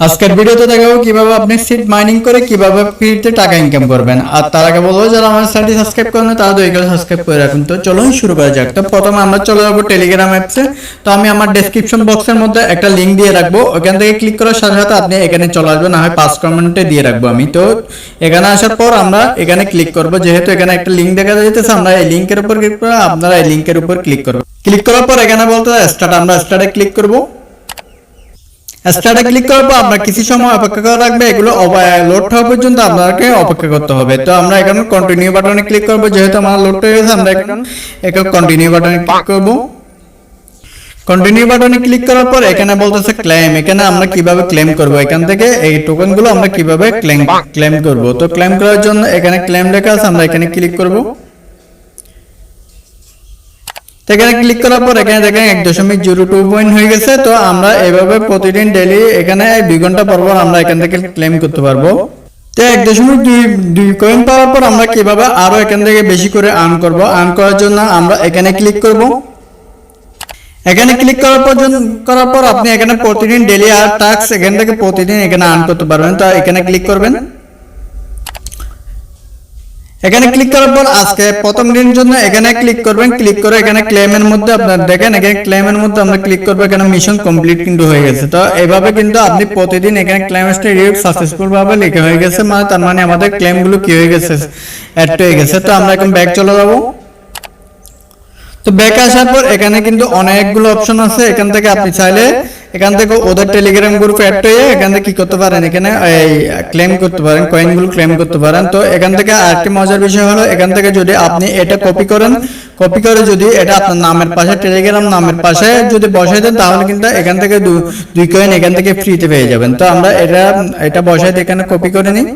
আজকের ভিডিওতে দেখাবো কীভাবে আপনি সিট মাইনিং করে কীভাবে ফ্রিতে টাকা ইনকাম করবেন। আর তার আগে বলব, যারা আমার চ্যানেলটি সাবস্ক্রাইব করেন তারা দয়া করে সাবস্ক্রাইব করে রাখুন। তো চলুন শুরু করা যাক। তো প্রথমে আমরা চলে যাব টেলিগ্রাম অ্যাপসে তো। আমি আমার ডেসক্রিপশন বক্সের মধ্যে একটা লিংক দিয়ে রাখব। ওখান থেকে ক্লিক করার সাথে সাথে আপনি এখানে চলে আসবেন, না হয় পাঁচ কমেন্টে দিয়ে রাখব আমি। তো এখানে আসার পর আমরা এখানে ক্লিক করব। যেহেতু এখানে একটা লিংক দেখা যাইতেছে, আমরা এই লিংকের উপর ক্লিক করে আপনারা এই লিংকের উপর ক্লিক করব ক্লিক করার পর এখানে বলতে স্টার্ট আমরা স্টার্টে ক্লিক করব। স্টার্টে ক্লিক করার পর আপনার কিছু সময় অপেক্ষা করা রাখবে এগুলো লোড হওয়া পর্যন্ত আপনাকে অপেক্ষা করতে হবে। তো আমরা এখানে কন্টিনিউ বাটনে ক্লিক করব যেহেতু আমার লোড হয়ে গেছে আমরা এখন এখন কন্টিনিউ বাটনে ক্লিক করব। কন্টিনিউ বাটনে ক্লিক করার পর এখানে বলতেছে ক্লেম এখানে আমরা কীভাবে ক্লেম করব? এখান থেকে এই টোকেনগুলো আমরা কীভাবে ক্লেম ক্লেম করব? তো ক্লেম করার জন্য এখানে ক্লেম লেখা আছে আমরা এখানে ক্লিক করব। এখানে ক্লিক করার পর এখানে দেখেন এক দশমিক জিরো টু পয়েন্ট হয়ে গেছে, তো আমরা এভাবে প্রতিদিন ডেলি এখানে দুই ঘণ্টা পর পর আমরা এখান থেকে ক্লেম করতে পারব। তো এক দশমিক দুই দুই কয়েন পাওয়ার পর আমরা কীভাবে আরও এখান থেকে বেশি করে আর্ন করব? আর্ন করার জন্য আমরা এখানে ক্লিক করব। এখানে ক্লিক করার পর করার পর আপনি এখানে প্রতিদিন ডেলি আর টাস্ক এখান থেকে প্রতিদিন এখানে আর্ন করতে পারবেন। তো এখানে ক্লিক করবেন। এখানে ক্লিক করার পর আজকে প্রথম দিনের জন্য এখানে ক্লিক করবেন ক্লিক করে এখানে ক্লেমের মধ্যে আপনার দেখেন, এখানে ক্লেমের মধ্যে আমরা ক্লিক করব, এখানে মিশন কমপ্লিট কিন্তু হয়ে গেছে। তো এইভাবে কিন্তু আপনি প্রতিদিন এখানে ক্লেম রিভিউ সাকসেসফুল ভাবে লেখা হয়ে গেছে মানে তার মানে আমাদের ক্লেমগুলো কি হয়ে গেছে অ্যাড হয়ে গেছে। তো আমরা এখন ব্যাক চলে যাব। তো ব্যাক আসার পর এখানে কিন্তু অনেকগুলো অপশন আছে, এখান থেকে আপনি চাইলে এখান থেকে ওদের টেলিগ্রাম গ্রুপ অ্যাড হয়ে এখান থেকে কি করতে পারেন? এখানে এই ক্লেম করতে পারেন কয়েনগুলো ক্লেম করতে পারেন। তো এখান থেকে আরেকটি মজার বিষয় হলো, এখান থেকে যদি আপনি এটা কপি করেন কপি করে যদি এটা আপনার নামের পাশে টেলিগ্রাম নামের পাশে যদি বসাই দেন, তাহলে কিন্তু এখান থেকে দুই কয়েন এখান থেকে ফ্রিতে পেয়ে যাবেন। তো আমরা এটা এটা বসাই এখানে কপি করে নিই।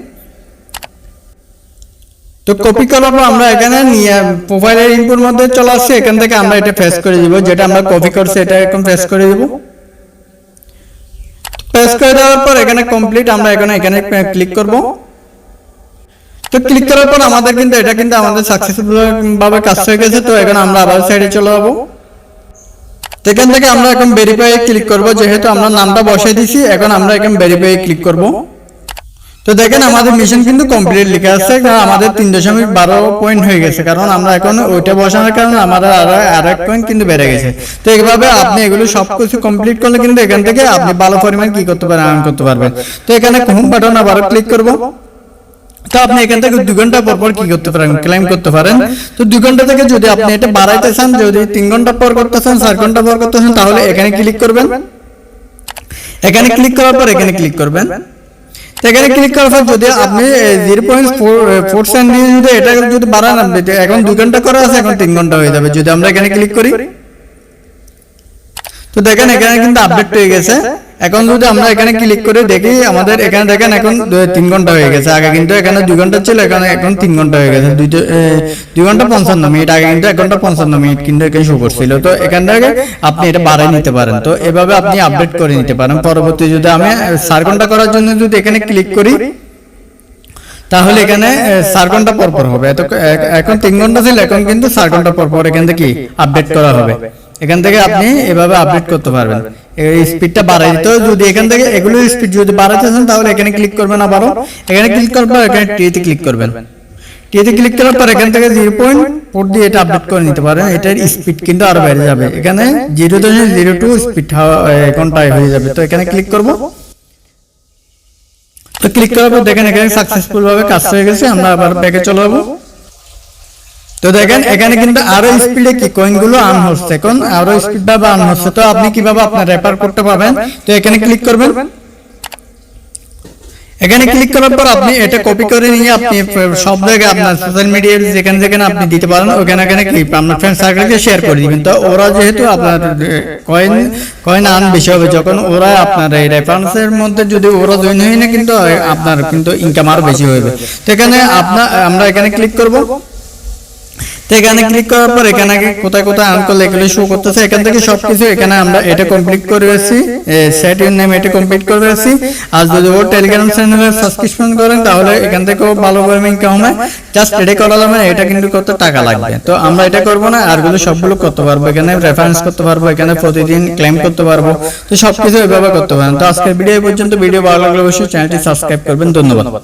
তো কপি করার পর আমরা এখানে নিয়ে প্রোফাইলের ইনপুট মধ্যে চলে আসছে, এখান থেকে আমরা এটা ফেস করে দিব। যেটা আমরা কপি করছি, এটা এখন ফেস করে দিব। ফেস করে দেওয়ার পর এখানে কমপ্লিট আমরা এখানে এখানে ক্লিক করব। তো ক্লিক করার পর আমাদের কিন্তু এটা কিন্তু আমাদের সাকসেসফুল ভাবে কাজ হয়ে গেছে তো এখানে আমরা আবার সাইডে চলে যাব। সেখান এখান থেকে আমরা এখন ভেরিফাই ক্লিক করব যেহেতু আমরা নামটা বসাই দিছি এখন আমরা এখন ভেরিফাই ক্লিক করব। তো দেখেন আমাদের মিশন কিন্তু কমপ্লিট লেখা আছে। কারণ আমাদের তিন দশমিক বারো পয়েন্ট হয়ে গেছে। কারণ আমরা এখন ওইটা বসানোর কারণে আমাদের আরও আর এক পয়েন্ট কিন্তু বেড়ে গেছে। তো এইভাবে আপনি এগুলো সবকিছু কমপ্লিট করলে কিন্তু এখান থেকে আপনি ভালো পরিমাণ কি করতে পারেন আর্ন করতে পারবেন। তো এখানে হোম বাটন আবারও ক্লিক করব। তো আপনি এখান থেকে দুই ঘণ্টা পর পর কি করতে পারেন? ক্লেম করতে পারেন। তো দুই ঘণ্টা থেকে যদি আপনি এটা বাড়াইতে চান যদি তিন ঘণ্টা পর করতে চান চার ঘণ্টা পর করতে চান তাহলে এখানে ক্লিক করবেন। এখানে ক্লিক করার পর এখানে ক্লিক করবেন। এখানে ক্লিক করার পর যদি আপনি জিরো পয়েন্ট ফোর সেন্ট দিয়ে যদি এটা যদি বাড়ান, আপনি, এখন দু ঘণ্টা করা আছে, এখন তিন ঘণ্টা হয়ে যাবে। যদি আমরা এখানে ক্লিক করি তো দেখেন এখানে কিন্তু আপডেট হয়ে গেছে। এখন যদি আমরা এখানে ক্লিক করে দেখি আমাদের এখানে দেখেন এখন তিন ঘণ্টা হয়ে গেছে। আগে কিন্তু এখানে দুই ঘণ্টা ছিল এখানে এখন তিন ঘণ্টা হয়ে গেছে। দুই দুই ঘণ্টা পঞ্চান্ন মিনিট আগে কিন্তু এক ঘণ্টা পঞ্চান্ন মিনিট কিন্তু এখানে শো করছিল। তো এখান থেকে আপনি এটা বাড়াই নিতে পারেন। তো এভাবে আপনি আপডেট করে নিতে পারেন। পরবর্তী যদি আমি চার ঘণ্টা করার জন্য যদি এখানে ক্লিক করি তাহলে এখানে চার ঘণ্টা পর পর হবে। এত এখন তিন ঘণ্টা ছিল এখন কিন্তু চার ঘণ্টা পর পর এখান থেকে আপডেট করা হবে এখান থেকে আপনি এভাবে আপডেট করতে পারবেন। এই স্পিডটা বাড়াই দিতে যদি এখান থেকে এগুলো স্পিড যদি বাড়াতে চান তাহলে এখানে ক্লিক করবেন আবারও। এখানে ক্লিক করার পর এখানে টিতে ক্লিক করবেন। টিতে ক্লিক করার পর এখান থেকে জিরো পয়েন্ট ফোর দিয়ে এটা আপডেট করে নিতে পারেন। এটার স্পিড কিন্তু আরও বেড়ে যাবে। এখানে জিরো দশমিক জিরো টু স্পিড ঘন্টায় হয়ে যাবে। তো এখানে ক্লিক করব। তো ক্লিক করার পর দেখেন এখানে সাকসেসফুল ভাবে কাজ হয়ে গেছে। আমরা আবার ব্যাকে চলে যাব তো দেখেন এখানে কিন্তু আরও স্পিডে কি কয়েনগুলো আর্ন হচ্ছে এখন আরও স্পিড ভাবে আর্ন হচ্ছে তো আপনি কীভাবে আপনার রেফার করতে পারবেন? তো এখানে ক্লিক করবেন। এখানে ক্লিক করার পর আপনি এটা কপি করে নিয়ে আপনি সব জায়গায় আপনার সোশ্যাল মিডিয়ায় যেখানে যেখানে আপনি দিতে পারেন ওখানে এখানে কি আপনার ফ্রেন্ড সার্কেলকে শেয়ার করে। দিবেন তো ওরা যেহেতু আপনার কয়েন কয়েন আর্ন বেশি হবে যখন ওরা আপনার এই রেফারেন্সের মধ্যে যদি ওরা জয়েন হয় না কিন্তু আপনার কিন্তু ইনকাম আরও বেশি হবে তো এখানে আপনার আমরা এখানে ক্লিক করব তো এখানে ক্লিক করার পর এখানে কোথায় কোথায় আর্ন করলে এগুলো শো করতেছে এখান থেকে সবকিছু এখানে আমরা এটা কমপ্লিট করে এসেছি সেট ইউর নেম এটা কমপ্লিট করে এসেছি আর যদি ও টেলিগ্রাম চ্যানেলে সাবস্ক্রিপশন করেন তাহলে এখান থেকেও ভালো করে ইনকাম হয়। জাস্ট এটা করালাম এটা কিন্তু কত টাকা লাগবে। তো আমরা এটা করব না আর আরগুলো সবগুলো করতে পারব এখানে রেফারেন্স করতে পারব এখানে প্রতিদিন ক্লেম করতে পারব। তো সবকিছু এভাবে করতে পারেন। তো আজকের ভিডিও পর্যন্ত ভিডিও ভালো লাগলে অবশ্যই চ্যানেলটি সাবস্ক্রাইব করবেন। ধন্যবাদ।